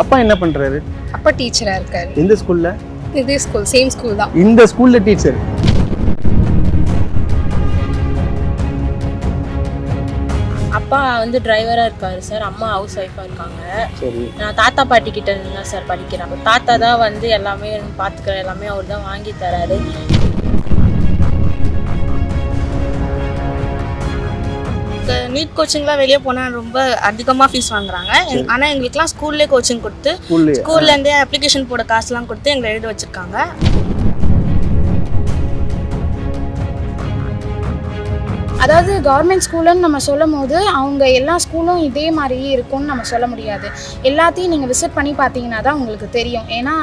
அப்பா என்ன பண்றாரு? அப்பா டீச்சரா இருக்காரு. எந்த ஸ்கூல்ல? இதே ஸ்கூல் சேம் ஸ்கூல் தான். இந்த ஸ்கூல்ல டீச்சர். அப்பா வந்து டிரைவராக இருக்காரு சார் அம்மா ஹவுஸ் ஒய்ஃபாக இருக்காங்க. சரி. நான் தாத்தா பாட்டி கிட்ட இருந்து தான் சார் படிக்கிறேன். தாத்தா தான் வந்து எல்லாமே பார்த்துக்கிற எல்லாமே அவர் தான் வாங்கி தராரு. நீட் கோச்சிங்லாம் வெளியே போனால் ரொம்ப அதிகமாக ஃபீஸ் வாங்குறாங்க. ஆனால் எங்களுக்குலாம் ஸ்கூல்லே கோச்சிங் கொடுத்து ஸ்கூல்ல ஸ்கூல்லேருந்தே அப்ளிகேஷன் போட காசுலாம் கொடுத்து எங்களை எழுத வச்சுருக்காங்க. அதாவது கவர்மெண்ட் ஸ்கூலுன்னு நம்ம சொல்லும் போது அவங்க எல்லா ஸ்கூலும் இதே மாதிரியே இருக்கும்னு நம்ம சொல்ல முடியாது. எல்லாத்தையும் நீங்கள் விசிட் பண்ணி பார்த்தீங்கன்னா தான் உங்களுக்கு தெரியும். ஏன்னா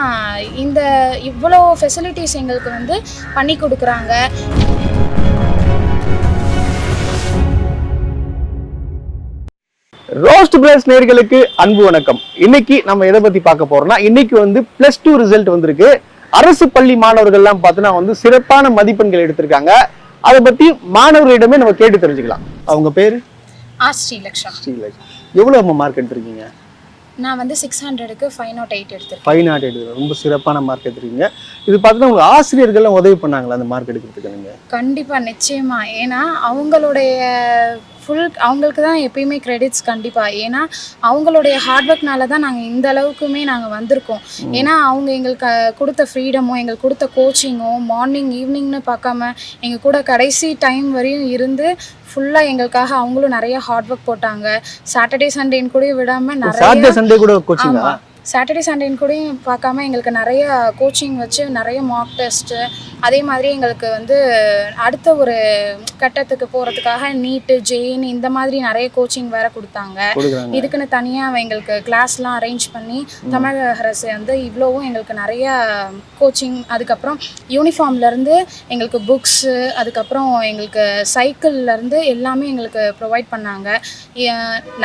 இந்த இவ்வளோ ஃபெசிலிட்டிஸ் எங்களுக்கு வந்து பண்ணி கொடுக்குறாங்க. ரோஸ்ட் பிளஸ் நேர்களுக்கு அன்பு வணக்கம். இன்னைக்கு நம்ம எதை பத்தி பார்க்க போறோம்னா இன்னைக்கு வந்து பிளஸ் டூ ரிசல்ட் வந்திருக்கு. அரசு பள்ளி மாணவர்கள்லாம் பார்த்தீங்கன்னா வந்து சிறப்பான மதிப்பெண்கள் எடுத்திருக்காங்க. அதை பத்தி மாணவர்களிடமே நம்ம கேட்டு தெரிஞ்சுக்கலாம். அவங்க பேரு? ஆ ஸ்ரீலக்ஷா. ஸ்ரீலக் எவ்வளவு மார்க் எடுத்திருக்கீங்க? நான் வந்து சிக்ஸ் ஹண்ட்ரடுக்கு ஃபைவ் நாட் எயிட் எடுத்திருக்கேன். ஃபைவ் நாட் எடுத்து ரொம்ப சிறப்பான மார்க் எடுத்திருக்கீங்க. இது பார்த்தீங்கன்னா உங்க ஆசிரியர்கள்லாம் உதவி பண்ணாங்களா அந்த மார்க் எடுக்கிறதுக்கு நீங்க? கண்டிப்பாக நிச்சயமா. ஏன்னா அவங்களுடைய ஃபுல் அவங்களுக்கு தான் எப்பயுமே கிரெடிட்ஸ் கண்டிப்பாக ஏன்னா அவங்களுடைய ஹார்ட் ஒர்க்னால தான் நாங்கள் இந்த அளவுக்குமே நாங்கள் வந்திருக்கோம். ஏன்னா அவங்க எங்களுக்கு கொடுத்த ஃப்ரீடமும் எங்களுக்கு கொடுத்த கோச்சிங்கும் மார்னிங் ஈவினிங்னு பார்க்காம எங்கள் கூட கடைசி டைம் வரையும் இருந்து ஃபுல்லாக எங்களுக்காக அவங்களும் நிறைய ஹார்ட் ஒர்க் போட்டாங்க. சாட்டர்டே சண்டேன்னு கூட விடாமல் நிறைய சண்டே கூட கோச்சிங்கா சாட்டர்டே சண்டேன்னு கூட பார்க்காம எங்களுக்கு நிறைய கோச்சிங் வச்சு நிறைய மார்க் டெஸ்ட்டு அதே மாதிரி எங்களுக்கு வந்து அடுத்த ஒரு கட்டத்துக்கு போகிறதுக்காக நீட்டு ஜெயின் இந்த மாதிரி நிறைய கோச்சிங் வேற கொடுத்தாங்க. இதுக்குன்னு தனியாக எங்களுக்கு கிளாஸ்லாம் அரேஞ்ச் பண்ணி தமிழக அரசு வந்து இவ்வளோவும் எங்களுக்கு நிறைய கோச்சிங் அதுக்கப்புறம் யூனிஃபார்ம்லேருந்து எங்களுக்கு புக்ஸு அதுக்கப்புறம் எங்களுக்கு சைக்கிள்லேருந்து எல்லாமே எங்களுக்கு ப்ரொவைட் பண்ணாங்க.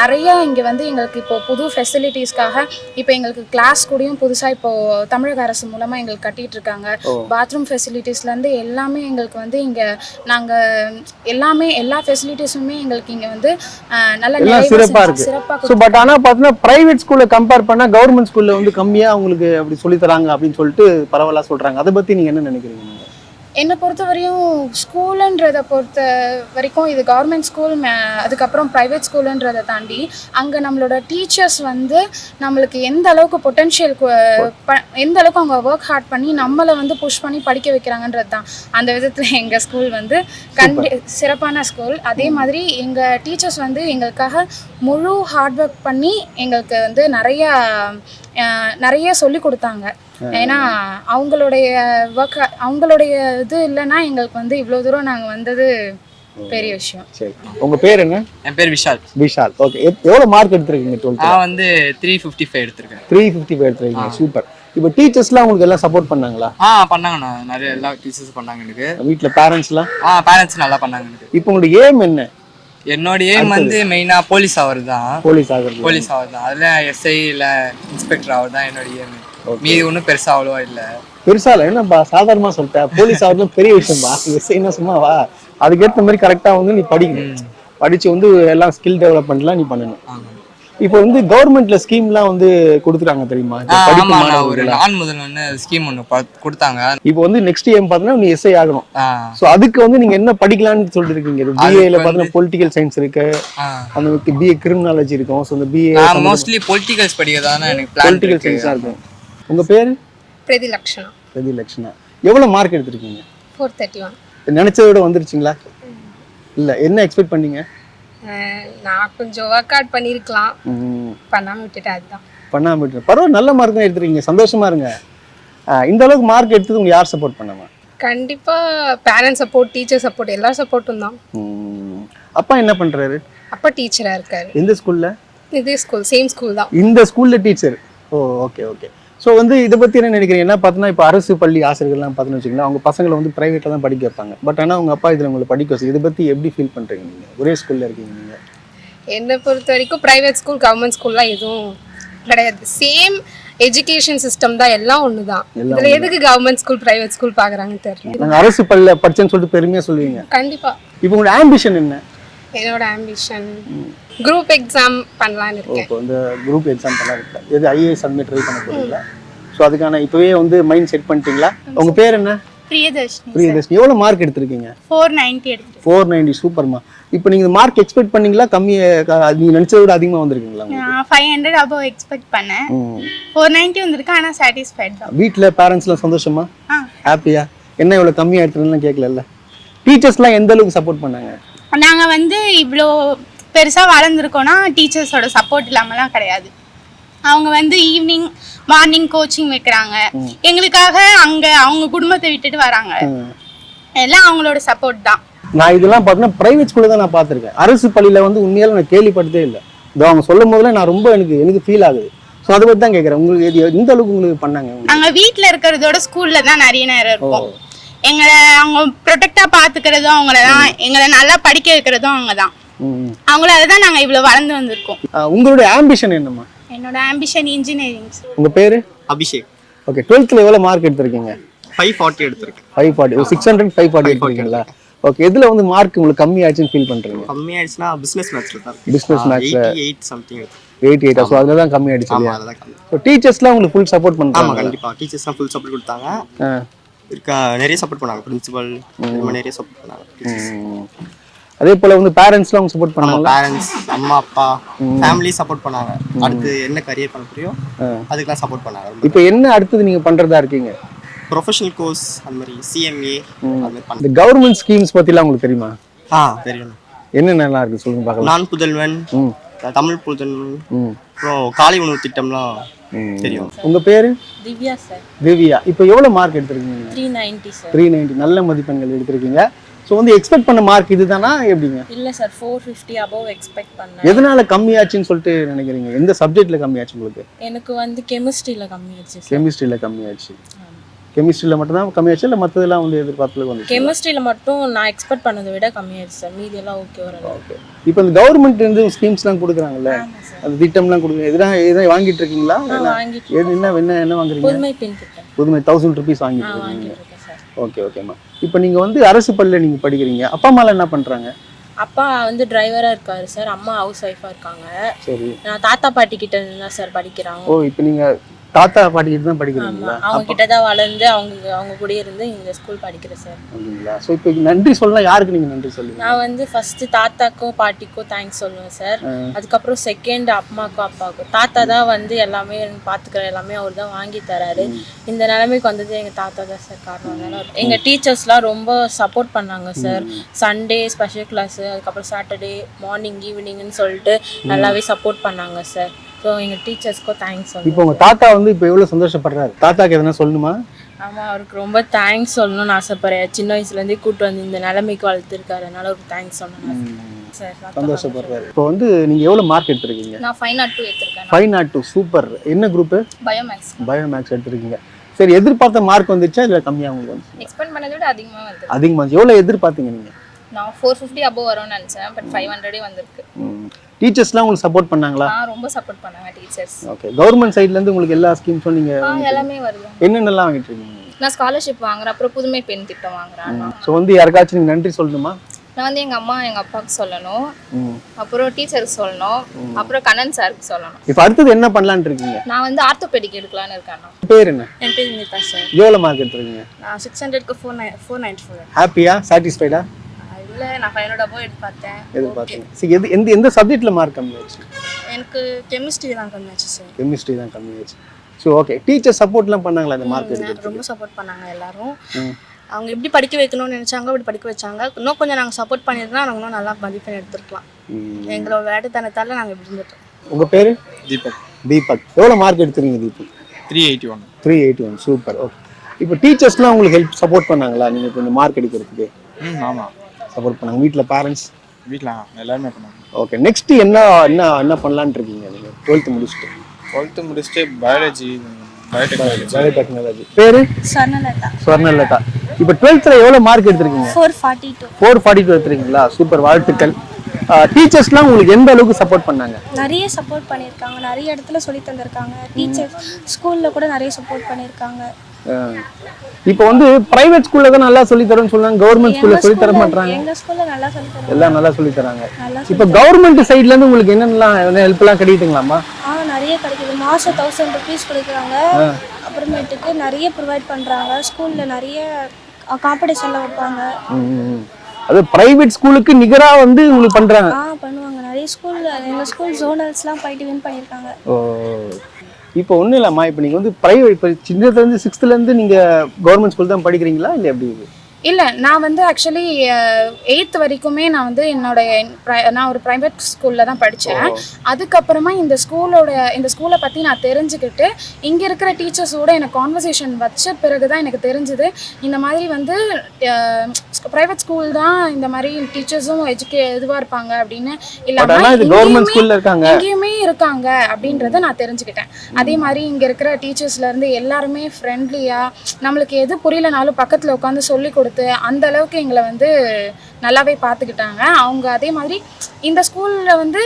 நிறைய இங்கே வந்து எங்களுக்கு இப்போ புது ஃபெசிலிட்டிஸ்க்காக இப்போ எங்களுக்கு கிளாஸ் கூடயும் புதுசாக இப்போது தமிழக அரசு மூலமாக எங்களுக்கு கட்டிட்டு இருக்காங்க. பாத்ரூம் ஃபெசிலிட்டிஸ்லேருந்து எல்லாமே எங்களுக்கு வந்து இங்கே நாங்கள் எல்லாமே எல்லா ஃபெசிலிட்டிஸுமே எங்களுக்கு இங்கே வந்து நல்ல எல்லாம் நிறைவா சிறப்பா செஞ்சு- இருக்கு. சிறப்பா ஸோ பட் ஆனால் பார்த்தீங்கன்னா ப்ரைவேட் ஸ்கூல்ல கம்பேர் பண்ணா கவர்மெண்ட் ஸ்கூல்ல வந்து கம்மியா அவங்களுக்கு அப்படி சொல்லி தராங்க அப்படின்னு சொல்லிட்டு பரவாயில்ல சொல்றாங்க அதை பத்தி நீங்க என்ன நினைக்கிறீங்க? என்னை பொறுத்த வரையும் ஸ்கூலுன்றதை பொறுத்த வரைக்கும் இது கவர்மெண்ட் ஸ்கூல் அதுக்கப்புறம் ப்ரைவேட் ஸ்கூலுன்றதை தாண்டி அங்கே நம்மளோட டீச்சர்ஸ் வந்து நம்மளுக்கு எந்த அளவுக்கு பொட்டென்ஷியல் எந்த அளவுக்கு அவங்க ஒர்க் ஹார்ட் பண்ணி நம்மளை வந்து புஷ் பண்ணி படிக்க வைக்கிறாங்கன்றது தான். அந்த விதத்தில் எங்கள் ஸ்கூல் வந்து கண்டி சிறப்பான ஸ்கூல் அதே மாதிரி எங்கள் டீச்சர்ஸ் வந்து எங்களுக்காக முழு ஹார்ட் ஒர்க் பண்ணி எங்களுக்கு வந்து நிறையா நிறைய சொல்லி கொடுத்தாங்க. ஏன்னா அவங்களுடைய ஒர்க் அவங்களுடைய இது இல்லைன்னா எங்களுக்கு வந்து இவ்வளோ தூரம் நாங்கள் வந்தது பெரிய விஷயம். சரி. உங்க பேர் என்ன? என் பேர் விஷால். விஷால். ஓகே எவ்வளவு மார்க் எடுத்திருக்கீங்க டுவெல்த் நான் வந்து த்ரீ ஃபிஃப்டி ஃபைவ் எடுத்திருக்கேன். த்ரீ ஃபிஃப்டி ஃபைவ் எடுத்திருக்கீங்க சூப்பர் இப்போ டீச்சர்ஸ்லாம் உங்களுக்கு எல்லாம் சப்போர்ட் பண்ணாங்களா? ஆ பண்ணாங்கண்ணா. நிறைய எல்லா டீச்சர்ஸ் பண்ணாங்க எனக்கு. வீட்ல பேரண்ட்ஸ்லாம் ஆ பேரண்ட்ஸ் நல்லா பண்ணாங்க எனக்கு. இப்போ உங்களுக்கு ஏம் என்ன? என்னோட எய்ம் வந்து மெயினாக போலீஸ் ஆகிறது தான். போலீஸ் ஆகிறது. போலீஸ் ஆகிறது தான். அதில் எஸ்ஐ இல்லை இன்ஸ்பெக்டர் ஆகிறது தான் என்னோட எய்ம் மீதி ஒன்றும் பெருசாக அவ்வளோவா இல்லை. பெருசா இல்லை. என்னப்பா சாதாரணமா சொல்லிட்டேன் போலீஸ் ஆகிறது பெரிய விஷயம்பா எஸ்ஐ என்ன சும்மாவா அதுக்கேற்ற மாதிரி கரெக்டா வந்து நீ படிக்கணும். படிச்சு வந்து எல்லாம் ஸ்கில் டெவலப்மெண்ட்லாம் நீ பண்ணணும். இப்போ வந்து கவர்மெண்ட்ல ஸ்கீம்லாம் வந்து கொடுத்துருக்காங்க தெரியுமா? ஒரு நான் முதல்வன்னு ஸ்கீம் ஒன்று கொடுத்தாங்க. இப்போ வந்து நெக்ஸ்ட் ஏம் பார்த்தீங்கன்னா நீ எஸ்ஐ ஆகணும். ஸோ அதுக்கு வந்து நீங்க என்ன படிக்கலாம்னு சொல்லிட்டு இருக்கீங்க பிஏல பார்த்தீங்கன்னா பொலிட்டிக்கல் சயின்ஸ் இருக்கு. அந்த பிஏ கிரிமினாலஜி இருக்கும். ஸோ அந்த பிஏ மோஸ்ட்லி பொலிட்டிகல்ஸ் படிக்கிறதான எனக்கு பொலிட்டிக்கல் சயின்ஸாக இருக்கும். உங்க பேரு? பிரதிலக்ஷனா பிரதி லட்சணா எவ்வளவு மார்க் எடுத்திருக்கீங்க? ஃபோர் தேர்ட்டி ஒன் நினைச்சதை விட வந்துருச்சுங்களா? இல்ல என்ன எக்ஸ்பெக்ட் பண்ணீங்க? நான் கொஞ்சம் ஒர்க் அவுட் பண்ணியிருக்கலாம் பண்ணாமல் விட்டுட்டேன் அதுதான். பண்ணாம விட்டு பரவாயில்ல நல்ல மார்க் தான் எடுத்திருக்கீங்க. சந்தோஷமா இருங்க. இந்த அளவுக்கு மார்க் எடுத்தது உங்களுக்கு யார் சப்போர்ட் பண்ணாமா கண்டிப்பாக பேரண்ட்ஸ் சப்போர்ட் டீச்சர் சப்போர்ட் எல்லா சப்போர்ட்டும் தான். அப்பா என்ன பண்றாரு? அப்பா டீச்சராக இருக்காரு. எந்த ஸ்கூல்ல இதே ஸ்கூல் சேம் ஸ்கூல் தான். இந்த ஸ்கூல்ல teacher oh okay okay so வந்து இதை பத்தி என்ன நினைக்கிறீங்க? என்ன பார்த்தீங்கன்னா இப்போ அரசு பள்ளி ஆசிரியர்கள்லாம் பார்த்தீங்கன்னு வச்சுக்கோங்களேன் அவங்க பசங்களை வந்து பிரைவேட்ல தான் படிக்க வைப்பாங்க. பட் ஆனா உங்க அப்பா இதுல உங்களை படிக்க வச்சு இதை பத்தி எப்படி ஃபீல் பண்றீங்க நீங்க? ஒரே ஸ்கூல்ல இருக்கீங்க நீங்க. என்னை பொறுத்த வரைக்கும் ப்ரைவேட் ஸ்கூல் கவர்மெண்ட் ஸ்கூல்லாம் எதுவும் கிடையாது. சேம் எஜுகேஷன் சிஸ்டம் தான் எல்லாம் ஒன்று தான் இதில் எதுக்கு கவர்மெண்ட் ஸ்கூல் ப்ரைவேட் ஸ்கூல் பார்க்குறாங்கன்னு தெரியல. நாங்க அரசு பள்ளியில படிச்சேன்னு சொல்லிட்டு பெருமையா சொல்லுவீங்க. கண்டிப்பாக இப்போ உங்களோட ஆம்பிஷன் என்ன? என்னோட ஆம்பிஷன் குரூப் எக்ஸாம் பண்ணலான்னு இருக்கேன். இப்போ இந்த குரூப் எக்ஸாம் பண்ணலாம் இருக்கா எது ஐஏஎஸ் அந்த ட்ரை பண்ண போறீங்களா? ஸோ அதுக்கான இப்போவே வந்து மைண்ட் செட் பண்ணிட்டீங்களா? உங்க பேர் என்ன? பிரியதர்ஷினி பிரியதர்ஷினி. எவ்வளோ மார்க் எடுத்திருக்கீங்க? ஃபோர் நைன்ட்டி எடுத்துருக்கேன். ஃபோர் நைன்டி சூப்பர்மா இப்போ நீங்கள் மார்க் எக்ஸ்பெக்ட் பண்ணீங்களா? கம்மி நீங்கள் நினச்சதை விட அதிகமாக வந்திருக்கீங்களா? நான் ஃபைவ் ஹண்ட்ரட் அபவ் எக்ஸ்பெக்ட் பண்ணேன். ஃபோர் நைன்ட்டி வந்திருக்கு ஆனால் சாட்டிஸ்ஃபைட் தான். வீட்டில் பேரண்ட்ஸ்லாம் சந்தோஷமா? ஹாப்பியா என்ன இவ்வளோ கம்மியாக எடுத்துருந்தேன் கேட்கல டீச்சர்ஸ்லாம் எந்த அளவுக்கு சப்போர்ட் பண்ணாங்க? நாங்கள் வந்து இவ்வளோ பெருசாக வளர்ந்துருக்கோன்னா டீச்சர்ஸோட சப்போர்ட் இல்லாமலாம் கிடையாது. அவங்க வந்து ஈவினிங் மார்னிங் கோச்சிங் வைக்கிறாங்க. எங்களுக்காக அங்கே அவங்க குடும்பத்தை விட்டுட்டு வராங்க. எல்லாம் அவங்களோட சப்போர்ட் தான். நான் இதெல்லாம் பார்த்தீங்கன்னா ப்ரைவேட் ஸ்கூலில் தான் நான் பார்த்துருக்கேன். அரசு பள்ளியில் வந்து உண்மையால நான் கேள்விப்பட்டதே இல்லை. இதோ அவங்க சொல்லும் போதுல நான் ரொம்ப எனக்கு எனக்கு ஃபீல் ஆகுது. ஸோ அதை பற்றி தான் கேட்குறேன். உங்களுக்கு இது எந்த அளவுக்கு உங்களுக்கு பண்ணாங்க? நாங்கள் வீட்டில் இருக்கிறதோட ஸ்கூலில் தான் நிறைய நேரம் இருப்போம். எங்களை அவங்க ப்ரொடெக்டாக பார்த்துக்கிறதும் அவங்கள தான் எங்களை நல்லா படிக்க வைக்கிறதும் அவங்க தான். ம். அவங்களால தான் நாங்கள் இவ்வளோ வளர்ந்து வந்திருக்கோம். உங்களுடைய ஆம்பிஷன் என்னம்மா? என்னோட ஆம்பிஷன் இன்ஜினியரிங் உங்கள் பேர்? அபிஷேக். ஓகே டுவெல்த்தில் எவ்வளோ மார்க் எடுத்திருக்கீங்க? ஃபைவ் ஃபார்ட்டி எடுத்திருக்கேன். Five forty six hundred five forty எடுத்திருக்கீங்களா? Okay எதில் வந்து மார்க் உங்களுக்கு கம்மி ஆச்சுன்னு ஃபீல் பண்ணுறீங்க கம்மியாயிடுச்சுன்னா பிஸ்னஸ் மேட்ச்ல தான். Business match ல. எயிட்டி எயிட் சம்திங் எயிட்டி எயிட்டா ஸோ அதில் தான் கம்மி ஆயிடுச்சு ஆமா இல்லையா கம்மி. ஸோ டீச்சர்ஸ்லாம் உங்களுக்கு ஃபுல் சப்போர்ட் ஆமா பண்ணுறாங்க கண்டிப்பா டீச்சர்ஸ்லாம் ஃபுல் சப்போர்ட் கொடுத்தாங்க. இருக்கா நிறைய சப்போர்ட் பண்ணாங்க. பிரின்சிபல் நிறைய சப்போர்ட் பண்ணாங்க. அதே போல் வந்து பேரண்ட்ஸ்லாம் அவங்க சப்போர்ட் ஆமா பண்ணாங்களா பேரண்ட்ஸ் அம்மா அப்பா ஃபேமிலி சப்போர்ட் பண்ணாங்க. அடுத்து என்ன கரியர் பண்ண போறியோ அதுக்கெல்லாம் சப்போர்ட் பண்ணாங்க. இப்போ என்ன அடுத்தது நீங்கள் பண்ணுறதா இருக்கீங்க? ப்ரொஃபஷனல் கோர்ஸ் அந்த மாதிரி சிஎம்ஏ இந்த கவர்மெண்ட் ஸ்கீம்ஸ் பற்றிலாம் உங்களுக்கு தெரியுமா? ஆ தெரியும். என்னென்னலாம் இருக்குது சொல்லுங்க பார்க்கலாம். நான் புதல்வன் தமிழ் புதல்வன் அப்புறம் காலை உணவு திட்டம்லாம் தெரியும். உங்கள் பேர்? திவ்யா சார். திவ்யா. இப்போ எவ்வளோ மார்க் எடுத்திருக்கீங்க? Three ninety sir three ninety நல்ல மதிப்பெண்கள் எடுத்திருக்கீங்க. ஸோ வந்து எக்ஸ்பெக்ட் பண்ண மார்க் இதுதானா? எப்படிங்க? இல்லை sir four fifty above expect பண்ணேன். எதனால கம்மியாச்சுன்னு சொல்லிட்டு நினைக்கிறீங்க? எந்த சப்ஜெக்ட்ல கம்மியாச்சு உங்களுக்கு? எனக்கு வந்து கெமிஸ்ட்ரியில் கம்மியாச்சு கெமிஸ்ட்ரியில் கம்மியாச்சு. கெமிஸ்ட்ரியில் மட்டும்தான் கம்மியாச்சு இல்லை மற்றதெல்லாம் வந்து எதிர்பார்த்துல வந்து கெமிஸ்ட்ரியில் மட்டும் நான் எக்ஸ்பெக்ட் பண்ணதை விட கம்மியாச்சு சார் மீதி எல்லாம் ஓகே ஓரளவு இப்போ இந்த கவர்மெண்ட் இருந்து ஸ்கீம்ஸ்லாம் கொடுக்குறாங்கல்ல? அந்த திட்டம்லாம் கொடுக்குறாங்க இதெல்லாம் எதாவது வாங்கிட்டு இருக்கீங்களா? வாங்கிட்டு என்ன என்ன என்ன வாங்குறீங்க? புதுமை பின் திட்டம். புதுமை தௌசண்ட் ருபீஸ் வாங்கிட்டு இருக்கீங்க. ஓகே ஓகேம்மா இப்போ நீங்கள் வந்து அரசு பள்ளியில் நீங்கள் படிக்கிறீங்க. அப்பா அம்மாலாம் என்ன பண்ணுறாங்க அப்பா வந்து டிரைவராக இருக்காரு சார் அம்மா ஹவுஸ் ஒய்ஃபாக இருக்காங்க. சரி. நான் தாத்தா பாட்டி கிட்ட இருந்து தான் சார் படிக்கிறாங்க ஓ இப்போ நீங்கள் தாத்தா பாட்டிக்கிட்டு தான் படிக்கிறீங்களா? அவங்க கிட்ட தான் வளர்ந்து அவங்க அவங்க கூட இருந்து இந்த ஸ்கூல் படிக்கிறேன் சார் அப்படிங்களா? ஸோ இப்போ நன்றி சொல்லலாம் யாருக்கு நீங்கள் நன்றி சொல்லுவீங்க? நான் வந்து ஃபர்ஸ்ட் தாத்தாக்கும் பாட்டிக்கும் தேங்க்ஸ் சொல்லுவேன் சார் அதுக்கப்புறம் செகண்ட் அம்மாக்கும் அப்பாவுக்கும் தாத்தா தான் வந்து எல்லாமே பார்த்துக்கிற எல்லாமே அவர் தான் வாங்கி தராரு. இந்த நிலைமைக்கு வந்தது எங்கள் தாத்தா தான் சார் காரணம். எங்கள் டீச்சர்ஸ்லாம் ரொம்ப சப்போர்ட் பண்ணாங்க சார் சண்டே ஸ்பெஷல் கிளாஸ் அதுக்கப்புறம் சாட்டர்டே மார்னிங் ஈவினிங்னு சொல்லிட்டு நல்லாவே சப்போர்ட் பண்ணாங்க சார் ஸோ எங்கள் டீச்சர்ஸ்க்கும் தேங்க்ஸ் இப்போ சொல்லுவேன் உங்க தாத்தா வந்து இப்போ எவ்வளவு சந்தோஷப்படுறாரு? தாத்தாக்கு எதனா சொல்லணுமா? ஆமாம் அவருக்கு ரொம்ப தேங்க்ஸ் சொல்லணும்னு ஆசைப்படுறேன். சின்ன வயசுலேருந்தே கூட்டு வந்து இந்த நிலைமைக்கு வளர்த்துருக்காரு. அதனால அவருக்கு தேங்க்ஸ் சொல்லணும் சார் சந்தோஷப்படுறாரு. இப்போ வந்து நீங்க எவ்வளவு மார்க் எடுத்திருக்கீங்க? நான் ஃபைவ் நாட் டூ எடுத்திருக்கேன். ஃபைவ் நாட் டூ சூப்பர் என்ன group bio maths bio maths எடுத்திருக்கீங்க. சரி எதிர்பார்த்த மார்க் வந்துச்சா இல்லை கம்மியா உங்களுக்கு வந்து எக்ஸ்பெக்ட் பண்ணதை விட அதிகமாக வந்து அதிகமாக. எவ்வளவு எதிர்பார்த்தீங்க நீங்க? நான் ஃபோர் ஃபிஃப்டி அபோவ் வரும்னு நினச்சேன் பட் ஃபைவ் ஹண்ட்ரடே வந்திருக்கு. டீச்சர்ஸ்லாம் உங்களுக்கு சப்போர்ட் பண்ணாங்களா? ரொம்ப சப்போர்ட் பண்ணாங்க டீச்சர்ஸ் ஓகே கவர்மெண்ட் சைட்ல இருந்து உங்களுக்கு எல்லா ஸ்கீம்ஸும் நீங்க எல்லாமே வருது. என்னென்னலாம் வாங்கிட்டு இருக்கீங்க? நான் ஸ்காலர்ஷிப் வாங்குறேன். அப்புறம் புதுமை பெண் திட்டம் வாங்குறேன். ஸோ வந்து யாருக்காச்சும் நீங்க நன்றி சொல்லணுமா? நான் வந்து எங்கள் அம்மா எங்கள் அப்பாவுக்கு சொல்லணும். ம். அப்புறம் டீச்சருக்கு சொல்லணும். அப்புறம் கண்ணன் சாருக்கு சொல்லணும். இப்போ அடுத்தது என்ன பண்ணலான்னு இருக்கீங்க? நான் வந்து ஆர்த்தோபெடிக் எடுக்கலான்னு இருக்கேன் நான். பேர் என்ன? என் பேர் நிதா சார் எவ்வளோ மார்க் எடுத்திருக்கீங்க? நான் six ஹண்ட்ரட்க்கு four nine four ninety four ஹாப்பியா சாட்டிஸ்ஃபைடா இல்லை நான் ஹண்ட்ரட் அபோவ் எதிர்பார்த்தேன். எதிர்பார்த்தீங்க. சரி எது எந்த எந்த சப்ஜெக்ட்ல மார்க் கம்மியாச்சு எனக்கு கெமிஸ்ட்ரி தான் கம்மியாச்சு சார் கெமிஸ்ட்ரி தான் கம்மியாச்சு ஸோ ஓகே டீச்சர் சப்போர்ட்லாம் பண்ணாங்களா இந்த மார்க் ரொம்ப சப்போர்ட் பண்ணாங்க எல்லாரும். அவங்க எப்படி படிக்க வைக்கணும்னு நினைச்சாங்க அப்படி படிக்க வச்சாங்க. இன்னும் கொஞ்சம் நாங்கள் சப்போர்ட் பண்ணியிருந்தா நாங்கள் இன்னும் நல்லா மதிப்பெண் எடுத்திருக்கலாம். எங்களோட வேடத்தனத்தால நாங்கள் இப்படி இருந்துட்டோம். உங்க பேரு? தீபக். தீபக். எவ்வளோ மார்க் எடுத்துருங்க Deepak? Three eighty one three eighty one super okay இப்போ டீச்சர்ஸ்லாம் உங்களுக்கு ஹெல்ப் சப்போர்ட் பண்ணாங்களா? நீங்கள் இந்த மார்க் எடுக்கிறதுக்கு? ம் ஆமாம் சப்போர்ட் பண்ணாங்க. வீட்டில் பேரண்ட்ஸ் வீட்டில் எல்லாருமே பண்ணாங்க. ஓகே நெக்ஸ்ட் என்ன என்ன என்ன பண்ணலான்னு இருக்கீங்க நீங்கள் டுவெல்த்து முடிச்சுட்டு. டுவெல்த்து முடிச்சுட்டு பயாலஜி பயோடெக்னாலஜி பயோடெக்னாலஜி பேரு? சொர்ணலதா ஸ்வர்ணலதா. இப்போ டுவெல்த்தில் எவ்வளோ மார்க் எடுத்திருக்கீங்க? Four forty two four forty two எடுத்துருக்கீங்களா super வாழ்த்துக்கள் டீச்சர்ஸ்லாம் உங்களுக்கு எந்த அளவுக்கு சப்போர்ட் பண்ணாங்க? நிறைய சப்போர்ட் பண்ணியிருக்காங்க. நிறைய இடத்துல சொல்லி தந்திருக்காங்க. டீச்சர்ஸ் ஸ்கூலில் கூட நிறைய சப்போர்ட் பண்ணியிருக்காங்க. இப்போ வந்து பிரைவேட் ஸ்கூல்ல தான் நல்லா சொல்லி தரேன்னு சொல்றாங்க. கவர்மெண்ட் ஸ்கூல்ல சொல்லி தர மாட்டாங்க எங்க ஸ்கூல்ல நல்லா சொல்லி தருவாங்க. எல்லாம் நல்லா சொல்லி தராங்க. இப்போ கவர்மெண்ட் சைடுல இருந்து உங்களுக்கு என்னென்னலாம் ஹெல்ப் எல்லாம் கிடைக்குதுங்களாமா ஆ நிறைய கிடைக்குது. மாசம் தௌசண்ட் ருபீஸ் கொடுக்குறாங்க. அப்புறமேட்டுக்கு நிறைய ப்ரொவைட் பண்றாங்க. ஸ்கூல்ல நிறைய காம்படிஷன்ல வைப்பாங்க. அது பிரைவேட் ஸ்கூலுக்கு நிகரா வந்து உங்களுக்கு பண்றாங்க. ஆ பண்ணுவாங்க. நிறைய ஸ்கூல்ல எங்க ஸ்கூல் ஜோனல்ஸ்லாம் போயிட்டு வின் பண்ணியிருக்காங்க ஓ. இப்போ ஒன்றும் இல்லைம்மா இப்போ நீங்கள் வந்து ப்ரைவேட் இப்போ சின்னதுலேருந்து சிக்ஸ்த்துலேருந்து நீங்கள் கவர்மெண்ட் ஸ்கூல் தான் படிக்கிறீங்களா? இல்லை எப்படி இல்லை நான் வந்து ஆக்சுவலி எயித் வரைக்குமே நான் வந்து என்னோட நான் ஒரு ப்ரைவேட் ஸ்கூலில் தான் படித்தேன் அதுக்கப்புறமா இந்த ஸ்கூலோட இந்த ஸ்கூலை பற்றி நான் தெரிஞ்சுக்கிட்டு இங்கே இருக்கிற டீச்சர்ஸோட எனக்கு கான்வர்சேஷன் வச்ச பிறகு தான் எனக்கு தெரிஞ்சுது. இந்த மாதிரி வந்து ப்ரைவேட் ஸ்கூல் தான் இந்த மாதிரி டீச்சர்ஸும் எஜுகே இதுவாக இருப்பாங்க அப்படின்னு. பட் ஆனால் இருக்காங்க அப்படின்றத நான் தெரிஞ்சுக்கிட்டேன். அதே மாதிரி இங்க இருக்கிற டீச்சர்ஸ்ல இருந்து எல்லாருமே ஃப்ரெண்ட்லியா நம்மளுக்கு எது புரியலனாலும் பக்கத்துல உட்காந்து சொல்லி கொடுத்து அந்த அளவுக்கு எங்களை வந்து நல்லாவே பார்த்துக்கிட்டாங்க அவங்க அதே மாதிரி இந்த ஸ்கூல்ல வந்து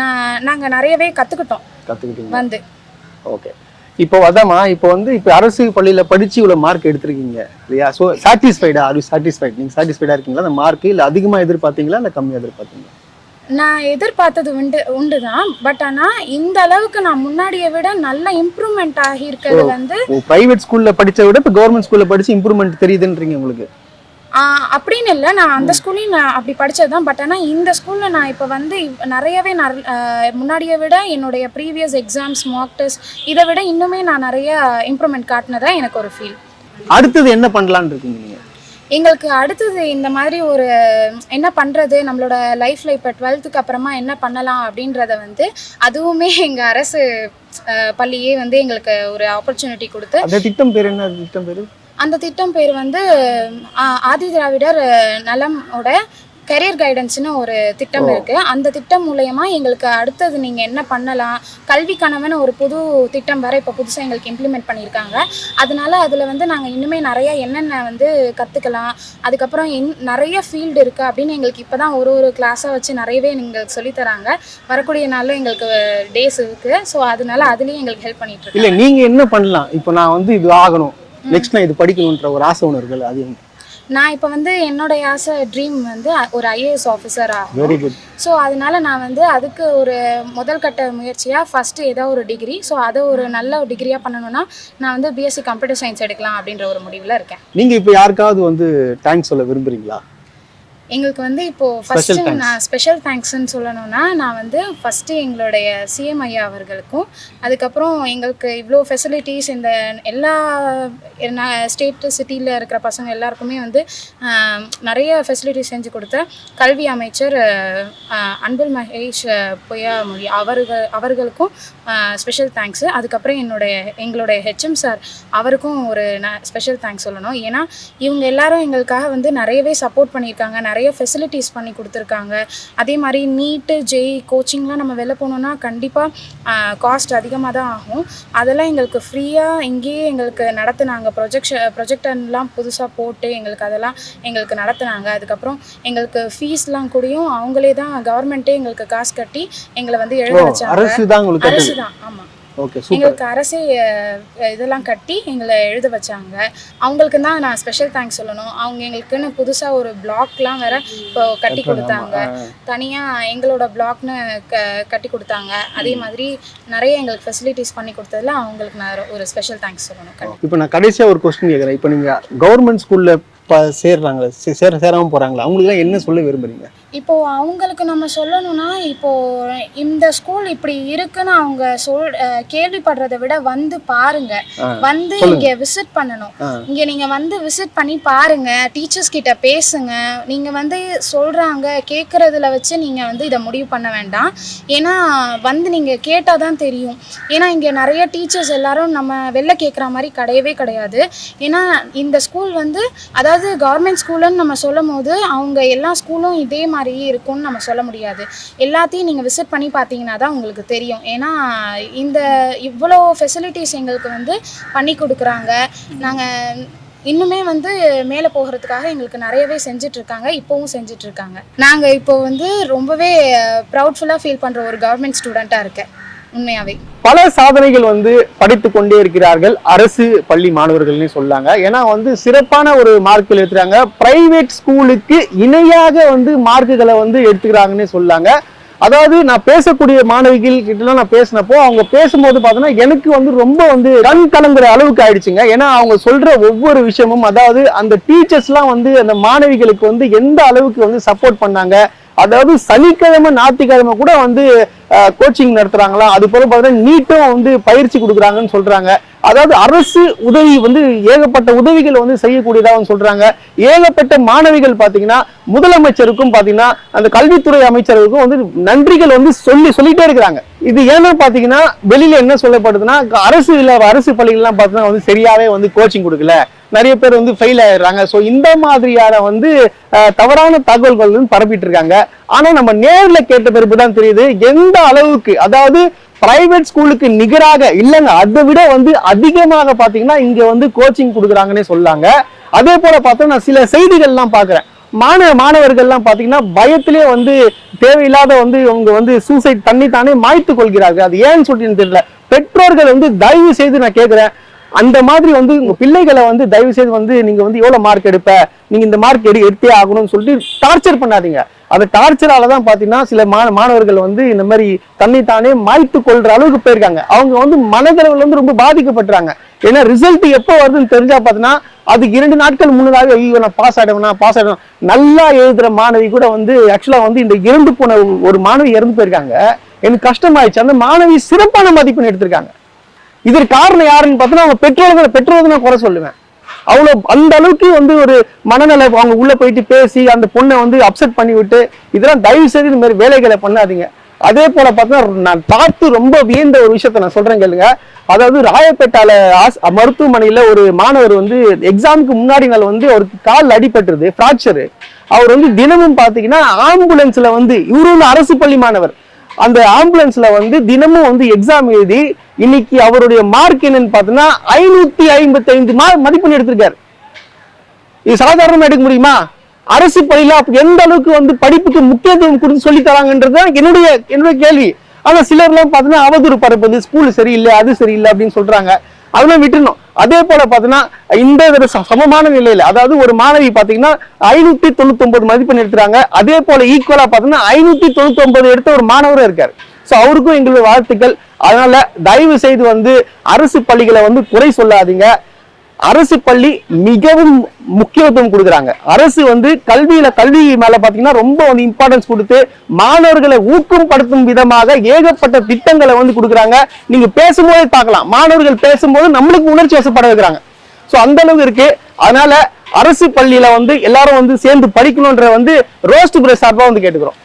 நான் நாங்க நிறையவே கத்துக்கிட்டோம். கற்றுக்கிட்டீங்க வந்து. ஓகே. இப்போ அதாம்மா இப்போ வந்து இப்போ அரசு பள்ளியில் படிச்சு இவ்வளோ மார்க் எடுத்திருக்கீங்க இல்லையா? ஸோ சாட்டிஸ்ஃபைடா ஆர் யூ சாட்டிஸ்ஃபைட் நீங்கள் சாட்டிஸ்ஃபைடாக இருக்கீங்களா? அந்த மார்க் இல்லை அதிகமாக எதிர்பார்த்தீங்களா? இல்லை கம்மியாக எதிர்பார்த்தீங்களா? நான் எதிர்பார்த்தது உண்டு உண்டு தான் பட் ஆனா இந்த அளவுக்கு நான் முன்னாடியை விட நல்ல இம்ப்ரூவ்மெண்ட் ஆகி இருக்கிறது வந்து ப்ரைவேட் ஸ்கூலில் படிச்ச விட இப்போ கவர்மெண்ட் ஸ்கூலில் படிச்சு இம்ப்ரூவ்மெண்ட் தெரியுதுன்றீங்க உங்களுக்கு? அப்படின்னு இல்லை. நான் அந்த ஸ்கூல்லையும் நான் அப்படி படித்தது தான் பட் ஆனால் இந்த ஸ்கூலில் நான் இப்போ வந்து நிறையவே முன்னாடியை விட என்னுடைய ப்ரீவியஸ் எக்ஸாம்ஸ் மாக் டெஸ்ட் இதை விட இன்னுமே நான் நிறைய இம்ப்ரூவ்மெண்ட் காட்டினதா எனக்கு ஒரு ஃபீல் அடுத்தது என்ன பண்ணலான்னு இருக்கீங்க நீங்கள் எங்களுக்கு அடுத்தது இந்த மாதிரி ஒரு என்ன பண்ணுறது நம்மளோட லைஃப்பில் இப்போ டுவெல்த்துக்கு அப்புறமா என்ன பண்ணலாம் அப்படின்றத வந்து அதுவுமே எங்கள் அரசு பள்ளியே வந்து எங்களுக்கு ஒரு ஆப்பர்ச்சுனிட்டி கொடுத்து அந்த திட்டம் பேர் என்ன? அந்த திட்டம் பேர்? அந்த திட்டம் பேர் வந்து ஆதி திராவிடர் நலமோட கரியர் கைடன்ஸ்னு ஒரு திட்டம் இருக்கு. அந்த திட்டம் மூலயமா எங்களுக்கு அடுத்தது நீங்க என்ன பண்ணலாம்? கல்வி கனவுன்னு ஒரு புது திட்டம் வேற இப்போ புதுசாக எங்களுக்கு இம்ப்ளிமெண்ட் பண்ணியிருக்காங்க. அதனால அதில் வந்து நாங்கள் இன்னுமே நிறைய என்னென்ன வந்து கற்றுக்கலாம் அதுக்கப்புறம் என் நிறைய ஃபீல்டு இருக்குது அப்படின்னு எங்களுக்கு இப்போ தான் ஒரு ஒரு கிளாஸாக வச்சு நிறையவே எங்களுக்கு சொல்லித் தராங்க. வரக்கூடிய நாளில் எங்களுக்கு டேஸ் இருக்குது ஸோ அதனால அதுலேயும் எங்களுக்கு ஹெல்ப் பண்ணிட்டு இருக்கு இல்லை நீங்கள் என்ன பண்ணலாம்? இப்போ நான் வந்து இது ஆகணும். நெக்ஸ்ட் நான் இது படிக்கணுன்ற ஒரு ஆசை ஒன்று இருக்குல்ல அது நான் இப்போ வந்து என்னுடைய ஆசை ட்ரீம் வந்து ஒரு ஐஏஎஸ் ஆஃபீஸர் ஆகும் ஸோ அதனால நான் வந்து அதுக்கு ஒரு முதல் கட்ட முயற்சியாக ஃபஸ்ட்டு ஏதோ ஒரு டிகிரி ஸோ அதை ஒரு நல்ல ஒரு டிகிரியாக பண்ணணும்னா நான் வந்து பிஎஸ்சி கம்ப்யூட்டர் சயின்ஸ் எடுக்கலாம் அப்படின்ற ஒரு முடிவில் இருக்கேன். நீங்கள் இப்போ யாருக்காவது வந்து தேங்க்ஸ் சொல்ல விரும்புறீங்களா? எங்களுக்கு வந்து இப்போ Special ஃபர்ஸ்ட் thanks. நான் ஸ்பெஷல் தேங்க்ஸ்ன்னு சொல்லணும்னா நான் வந்து ஃபர்ஸ்ட் எங்களுடைய சிஎம் ஐயா அவர்களுக்கும் அதுக்கப்புறம் எங்களுக்கு இவ்வளோ ஃபெசிலிட்டிஸ் இந்த எல்லா ஸ்டேட் சிட்டியில் இருக்கிற பசங்க எல்லாருக்குமே வந்து நிறைய ஃபெசிலிட்டிஸ் செஞ்சு கொடுத்த கல்வி அமைச்சர் அன்பில் மகேஷ் ஆஹ், பொய்யாமொழி அவர்கள் அவர்களுக்கும் ஸ்பெஷல் தேங்க்ஸு அதுக்கப்புறம் என்னுடைய எங்களுடைய ஹெச்எம் சார் அவருக்கும் ஒரு ஸ்பெஷல் தேங்க்ஸ் சொல்லணும். ஏன்னா இவங்க எல்லாரும் எங்களுக்காக வந்து நிறையவே சப்போர்ட் பண்ணியிருக்காங்க. நிறைய ஃபெசிலிட்டிஸ் பண்ணி கொடுத்துருக்காங்க. அதே மாதிரி நீட்டு ஜெய் கோச்சிங்லாம் நம்ம வெளில போனோம்னா கண்டிப்பாக காஸ்ட் அதிகமாக தான் ஆகும். அதெல்லாம் எங்களுக்கு ஃப்ரீயாக இங்கேயே எங்களுக்கு நடத்துனாங்க. ப்ரொஜெக்ஷ ப்ரொஜெக்டர்லாம் புதுசாக போட்டு எங்களுக்கு அதெல்லாம் எங்களுக்கு நடத்துனாங்க. அதுக்கப்புறம் எங்களுக்கு ஃபீஸ்லாம் கூடயும் அவங்களே தான் கவர்மெண்ட்டே எங்களுக்கு காசு கட்டி எங்களை வந்து எழுத வச்சாங்க. அரசு தான் ஆமாம் எங்களுக்கு அரசே இதெல்லாம் கட்டி எங்களை எழுத வச்சாங்க. அவங்களுக்கு தான் நான் ஸ்பெஷல் தேங்க்ஸ் சொல்லணும். அவங்க எங்களுக்குன்னு புதுசாக ஒரு பிளாக்லாம் வேற இப்போ கட்டி கொடுத்தாங்க. தனியாக எங்களோட பிளாக்னு க கட்டி கொடுத்தாங்க. அதே மாதிரி நிறைய எங்களுக்கு ஃபெசிலிட்டிஸ் பண்ணி கொடுத்ததுல அவங்களுக்கு நான் ஒரு ஸ்பெஷல் தேங்க்ஸ் சொல்லணும். இப்போ நான் கடைசியாக ஒரு கொஸ்டின் கேட்குறேன். இப்போ நீங்கள் கவர்மெண்ட் ஸ்கூலில் இப்போ சேர்றாங்களே சே- சேர சேராமல் போகிறாங்களா அவங்களுக்குலாம் என்ன சொல்ல விரும்புறீங்க? இப்போ அவங்களுக்கு நம்ம சொல்லணும்னா இப்போ இந்த ஸ்கூல் இப்படி இருக்குன்னு அவங்க சொல் கேள்விப்படுறதை விட வந்து பாருங்க. வந்து. இங்க விசிட் பண்ணணும். இங்க நீங்க வந்து விசிட் பண்ணி பாருங்க. டீச்சர்ஸ் கிட்ட பேசுங்க. நீங்க வந்து சொல்றாங்க கேட்கறதுல வச்சு நீங்க வந்து இதை முடிவு பண்ண வேண்டாம். ஏன்னா வந்து நீங்க கேட்டாதான் தெரியும். ஏன்னா இங்க நிறைய டீச்சர்ஸ் எல்லாரும் நம்ம வெளில கேட்குற மாதிரி கிடையவே கிடையாது. ஏன்னா இந்த ஸ்கூல் வந்து அதாவது கவர்மெண்ட் ஸ்கூலுன்னு நம்ம சொல்லும் போது அவங்க எல்லா ஸ்கூலும் இதே மாதிரியே இருக்கும்னு நம்ம சொல்ல முடியாது. எல்லாத்தையும் நீங்கள் விசிட் பண்ணி பார்த்தீங்கன்னா தான் உங்களுக்கு தெரியும். ஏன்னா இந்த இவ்வளோ ஃபெசிலிட்டிஸ் எங்களுக்கு வந்து பண்ணி கொடுக்குறாங்க. நாங்கள் இன்னுமே வந்து மேலே போகிறதுக்காக எங்களுக்கு நிறையவே செஞ்சிட்ருக்காங்க. இப்போவும் செஞ்சிட்ருக்காங்க. நாங்கள் இப்போ வந்து ரொம்பவே ப்ரௌட்ஃபுல்லாக ஃபீல் பண்ணுற ஒரு கவர்மெண்ட் ஸ்டூடெண்ட்டாக இருக்கேன். உண்மையாவே. பல சாதனைகள் வந்து படித்து கொண்டே இருக்கிறார்கள். அரசு பள்ளி மாணவர்கள்னு சொல்லாங்க. ஏன்னா வந்து சிறப்பான ஒரு மார்க்குகள் எடுத்துறாங்க பிரைவேட் ஸ்கூலுக்கு இணையாக வந்து மார்க்குகளை வந்து எடுத்துக்கிறாங்கன்னு சொல்லாங்க. அதாவது நான் பேசக்கூடிய மாணவிகள் கிட்டலாம் நான் பேசினப்போ அவங்க பேசும்போது பார்த்தோன்னா எனக்கு வந்து ரொம்ப வந்து கண் கலங்குற அளவுக்கு ஆயிடுச்சுங்க. ஏன்னா அவங்க சொல்ற ஒவ்வொரு விஷயமும் அதாவது அந்த டீச்சர்ஸ்லாம் வந்து அந்த மாணவிகளுக்கு வந்து எந்த அளவுக்கு வந்து சப்போர்ட் பண்ணாங்க. அதாவது சனிக்கிழமை ஞாயிற்றுக்கிழமை கூட வந்து கோச்சிங் நடத்துறாங்களா? அது போல பார்த்தீங்கன்னா நீட்டும் வந்து பயிற்சி கொடுக்குறாங்கன்னு சொல்றாங்க. அதாவது அரசு உதவி வந்து ஏகப்பட்ட உதவிகள் வந்து செய்யக்கூடியதாக சொல்றாங்க. ஏகப்பட்ட மாணவிகள் பாத்தீங்கன்னா முதலமைச்சருக்கும் பாத்தீங்கன்னா அந்த கல்வித்துறை அமைச்சருக்கும் வந்து நன்றிகள் வந்து சொல்லி சொல்லிட்டே இருக்கிறாங்க. இது ஏன்னா பாத்தீங்கன்னா வெளியில என்ன சொல்லப்படுதுன்னா அரசு இல்ல அரசு பள்ளிகள்லாம் பாத்தீங்கன்னா வந்து சரியாவே வந்து கோச்சிங் கொடுக்கல. நிறைய பேர் வந்து ஃபெயில் ஆயிடுறாங்க. ஸோ இந்த மாதிரியான வந்து தவறான தகவல்கள் வந்து பரப்பிட்டு இருக்காங்க ஆனா நம்ம நேரில் கேட்ட பிறகு தான் தெரியுது எந்த அளவுக்கு அதாவது பிரைவேட் ஸ்கூலுக்கு நிகராக இல்லைங்க அதை விட வந்து அதிகமாக பார்த்தீங்கன்னா இங்கே வந்து கோச்சிங் கொடுக்குறாங்கன்னே சொல்லாங்க. அதே போல பார்த்தா நான் சில செய்திகள்லாம் பார்க்குறேன். மாணவ மாணவர்கள்லாம் பார்த்தீங்கன்னா பயத்திலே வந்து தேவையில்லாத வந்து இவங்க வந்து சூசைட் தண்ணி தானே மாய்த்து கொள்கிறார்கள். அது ஏன்னு சொல்லிட்டு தெரியல. பெற்றோர்கள் வந்து தயவு செய்து நான் கேட்குறேன் அந்த மாதிரி வந்து உங்க பிள்ளைகளை வந்து தயவு செய்து வந்து நீங்க வந்து எவ்வளவு மார்க் எடுப்ப? நீங்க இந்த மார்க் எடு எடுத்தே ஆகணும்னு சொல்லிட்டு டார்ச்சர் பண்ணாதீங்க. அந்த டார்ச்சரால தான் பாத்தீங்கன்னா சில மாணவர்கள் வந்து இந்த மாதிரி தன்னை தானே மாய்த்து கொள்ற அளவுக்கு போயிருக்காங்க. அவங்க வந்து மனதளவில் வந்து ரொம்ப பாதிக்கப்படுறாங்க ஏன்னா ரிசல்ட் எப்போ வருதுன்னு தெரிஞ்சா பார்த்தீங்கன்னா அதுக்கு இரண்டு நாட்கள் முன்னதாக ஐயோ நான் பாஸ் ஆயிடுவேனா பாஸ் ஆயிடுவேன் நல்லா எழுதுற மாணவி கூட வந்து ஆக்சுவலா வந்து இந்த இறந்து போன ஒரு மாணவி இறந்து போயிருக்காங்க. எனக்கு கஷ்டமாயிடுச்சு. அந்த மாணவி சிறப்பான மதிப்பெண் எடுத்திருக்காங்க. இதற்கு காரணம் யாருன்னு பார்த்தீங்கன்னா அவங்க பெற்றோர்களை பெற்றோர்கள் குறை சொல்லுவேன். அவ்வளோ அந்த அளவுக்கு வந்து ஒரு மனநிலை அவங்க உள்ள போயிட்டு பேசி அந்த பொண்ணை வந்து அப்செட் பண்ணி விட்டு இதெல்லாம் தயவு செய்து இந்த மாதிரி வேலைகளை பண்ணாதீங்க. அதே போல பார்த்தீங்கன்னா நான் பார்த்து ரொம்ப வியந்த ஒரு விஷயத்த நான் சொல்றேன் கேளுங்க. அதாவது ராயப்பேட்டால ஆஸ்- மருத்துவமனையில ஒரு மாணவர் வந்து எக்ஸாமுக்கு முன்னாடி நாள் வந்து அவருக்கு கால் அடிபட்டுருது ஃப்ராக்சரு அவர் வந்து தினமும் பார்த்தீங்கன்னா ஆம்புலன்ஸ்ல வந்து இவரு வந்து அரசு பள்ளி மாணவர். அந்த ஆம்புலன்ஸ்ல வந்து தினமும் வந்து எக்ஸாம் எழுதி இன்னைக்கு அவருடைய மார்க் என்னன்னு பார்த்தீங்கன்னா ஐநூத்தி ஐம்பத்தி ஐந்து மார்க் மதிப்பெண் எடுத்திருக்காரு. இது சாதாரணமா எடுக்க முடியுமா? அரசு பள்ளியில அப்ப எந்த அளவுக்கு வந்து படிப்புக்கு முக்கியத்துவம் கொடுத்து சொல்லி தராங்கன்றது தான் என்னுடைய என்னுடைய கேள்வி. ஆனா சிலர்லாம் பார்த்தீங்கன்னா அவதூறு பரப்புது ஸ்கூல் சரியில்லை அது சரியில்லை அப்படின்னு சொல்றாங்க. அதெல்லாம் விட்டுணும் அதே போல பாத்தீங்கன்னா இந்த ச- சமமான நிலையில அதாவது ஒரு மாணவி பார்த்தீங்கன்னா ஐநூத்தி தொண்ணூத்தி ஒன்பது மதிப்பெண் எடுத்துறாங்க அதே போல ஈக்குவலா பாத்தீங்கன்னா ஐநூத்தி தொண்ணூத்தி ஒன்பது எடுத்த ஒரு மாணவரும் இருக்காரு. ஸோ அவருக்கும் எங்களுடைய வாழ்த்துக்கள். அதனால தயவு செய்து வந்து அரசு பள்ளிகளை வந்து குறை சொல்லாதீங்க. அரசு பள்ளி மிகவும் முக்கியத்துவம் கொடுக்குறாங்க. அரசு வந்து கல்வியில கல்வி மேல பாத்தீங்கன்னா ரொம்ப வந்து இம்பார்ட்டன்ஸ் கொடுத்து மாணவர்களை ஊக்கப்படுத்தும் விதமாக ஏகப்பட்ட திட்டங்களை வந்து கொடுக்குறாங்க. நீங்க பேசும்போதே பார்க்கலாம். மாணவர்கள் பேசும்போது நம்மளுக்கு உணர்ச்சி வசப்பட வைக்கிறாங்க. ஸோ அந்த அளவுக்கு இருக்கு. அதனால அரசு பள்ளியில வந்து எல்லாரும் வந்து சேர்ந்து படிக்கணும்ன்ற வந்து ரோஸ்ட் பிரஸ் சார்பாக வந்து கேட்டுக்கிறோம்.